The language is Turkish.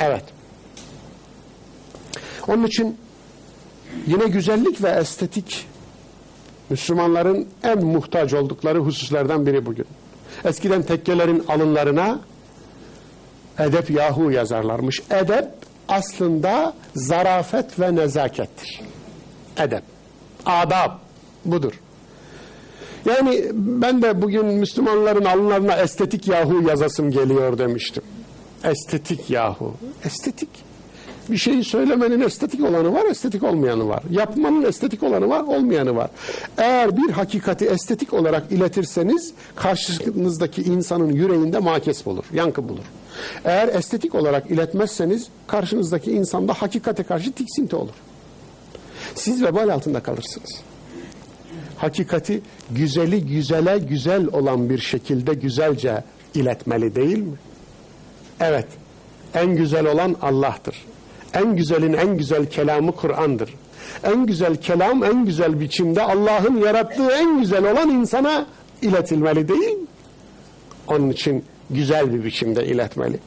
Evet. Onun için yine güzellik ve estetik Müslümanların en muhtaç oldukları hususlardan biri bugün. Eskiden tekkelerin alınlarına edep yahu yazarlarmış. Edep aslında zarafet ve nezakettir. Edep. Adab budur. Yani ben de bugün Müslümanların alınlarına estetik yahu yazasım geliyor demiştim. Estetik yahu. Estetik. Bir şeyi söylemenin estetik olanı var, estetik olmayanı var. Yapmanın estetik olanı var, olmayanı var. Eğer bir hakikati estetik olarak iletirseniz karşınızdaki insanın yüreğinde makes bulur, yankı bulur. Eğer estetik olarak iletmezseniz karşınızdaki insanda hakikate karşı tiksinti olur. Siz vebal altında kalırsınız. Hakikati güzeli güzele güzel olan bir şekilde güzelce iletmeli değil mi? Evet. En güzel olan Allah'tır. En güzelin en güzel kelamı Kur'an'dır. En güzel kelam en güzel biçimde Allah'ın yarattığı en güzel olan insana iletilmeli değil? Onun için güzel bir biçimde iletmeli.